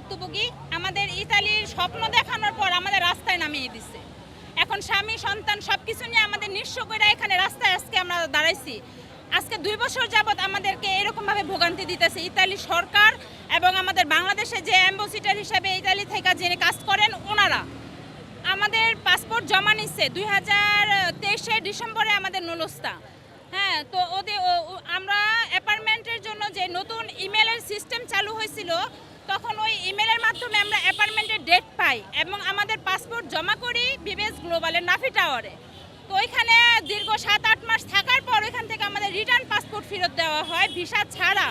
ভুক্তভোগী আমাদের ইতালির স্বপ্ন দেখানোর পর আমাদের রাস্তায় নামিয়ে দিছে। এখন স্বামী, সন্তান সব কিছু নিয়ে আমাদের নিঃস্ব করে এখানে রাস্তায় আজকে আমরা দাঁড়াইছি। আজকে দুই বছর যাবৎ আমাদেরকে এরকমভাবে ভোগান্তি দিতেছে ইতালি সরকার এবং আমাদের বাংলাদেশে যে অ্যাম্বাসিডার হিসেবে ইতালি থেকে যিনি কাজ করেন, ওনারা। আমাদের পাসপোর্ট জমা নিচ্ছে দুই হাজার তেইশে ডিসেম্বরে আমাদের নুলস্তা। হ্যাঁ তো ওদের আমরা অ্যাপার্টমেন্টের জন্য যে নতুন ইমেলের সিস্টেম চালু হয়েছিল তখন ওই ইমেলের মাধ্যমে আমরা অ্যাপার্টমেন্টের ডেট পাই এবং আমাদের পাসপোর্ট জমা করি বিবেস গ্লোবালের নাফি টাওয়ারে। তো ওইখানে দীর্ঘ সাত, আট মাস থাকার পর ওইখান থেকে আমাদের রিটার্ন পাসপোর্ট ফেরত দেওয়া হয় ভিসা ছাড়া।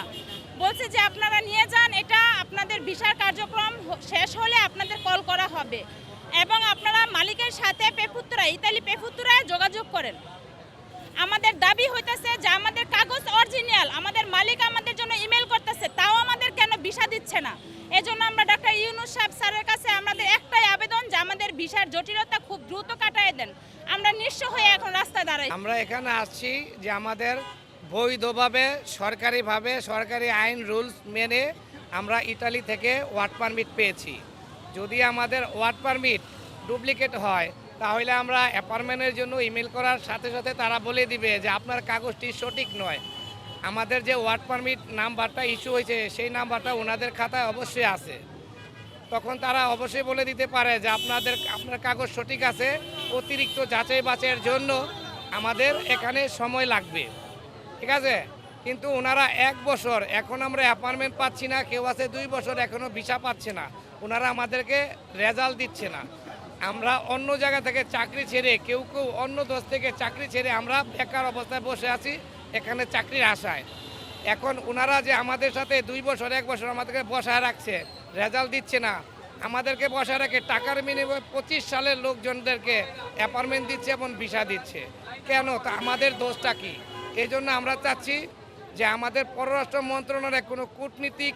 বলছে যে আপনারা নিয়ে যান, এটা আপনাদের ভিসার কার্যক্রম শেষ হলে আপনাদের কল করা হবে। এবং আপনারা মালিকের সাথে পেপুত্রা ইতালি পেপুত্রায় যোগাযোগ করেন। আমাদের দাবি হইতেছে যে আমাদের কাগজ অরিজিনাল, আমাদের মালিক আমাদের জন্য ইমেল করতেছে তাও আমাদের কেন ভিসা দিচ্ছে না। এজন্য আমরা ডাক্তার ইউনুস সাহেব স্যারের কাছে আমাদের একটাই আবেদন যে আমাদের ভিসার জটিলতা খুব দ্রুত কাটায় দেন। আমরা নিঃস্ব হয়ে এখন রাস্তায় দাঁড়াই। আমরা এখানে আসছি যে আমাদের বৈধভাবে, সরকারিভাবে, সরকারি আইন, রুলস মেনে আমরা ইটালি থেকে ওয়ার্ড পারমিট পেয়েছি। যদি আমাদের ওয়ার্ড পারমিট ডুপ্লিকেট হয়, তাহলে আমরা অ্যাপার্টমেন্টের জন্য ইমেল করার সাথে সাথে তারা বলে দিবে যে আপনার কাগজটি সঠিক নয়। আমাদের যে ওয়ার্ড পারমিট নাম্বারটা ইস্যু হয়েছে, সেই নাম্বারটা ওনাদের খাতায় অবশ্যই আছে। তখন তারা অবশ্যই বলে দিতে পারে যে আপনাদের, আপনার কাগজ সঠিক আছে, অতিরিক্ত যাচাই বাছাইয়ের জন্য আমাদের এখানে সময় লাগবে। ঠিক আছে? কিন্তু ওনারা এক বছর, এখন আমরা অ্যাপার্টমেন্ট পাচ্ছি না, কেউ আছে দুই বছর এখনও ভিসা পাচ্ছে না। ওনারা আমাদেরকে রেজাল্ট দিচ্ছে না। আমরা অন্য জায়গা থেকে চাকরি ছেড়ে, কেউ কেউ অন্য দেশ থেকে চাকরি ছেড়ে আমরা বেকার অবস্থায় বসে আছি। এখানে চাকরির আশায়। এখন ওনারা যে আমাদের সাথে দুই বছর, এক বছর আমাদেরকে বসায় রাখছে, রেজাল্ট দিচ্ছে না। আমাদেরকে বসায় রাখে টাকার বিনিময়ে পঁচিশ সালের লোকজনদেরকে অ্যাপার্টমেন্ট দিচ্ছে এবং ভিসা দিচ্ছে। কেন? তা আমাদের দোষটা কি? এই জন্য আমরা চাচ্ছি যে আমাদের পররাষ্ট্র মন্ত্রণালয়ে কোনো কূটনীতিক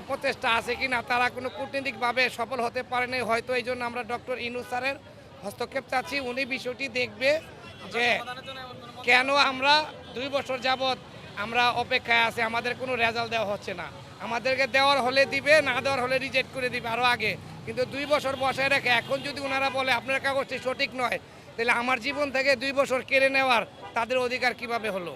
অপচেষ্টা আছে কি না, তারা কোনো কূটনীতিকভাবে সফল হতে পারেনি। হয়তো এই জন্য আমরা ডক্টর ইনু স্যারের হস্তক্ষেপ চাচ্ছি। উনি বিষয়টি দেখবে যে কেন আমরা দুই বছর যাবৎ আমরা অপেক্ষায় আছি, আমাদের কোনো রেজাল্ট দেওয়া হচ্ছে না। আমাদেরকে দেওয়ার হলে দিবে, না দেওয়ার হলে রিজেক্ট করে দিবে আরও আগে। কিন্তু দুই বছর বসায় রেখে এখন যদি ওনারা বলে, আপনার কাগজটি সঠিক নয়, তাহলে আমার জীবন থেকে দুই বছর কেড়ে নেওয়ার তাদের অধিকার কীভাবে হলো?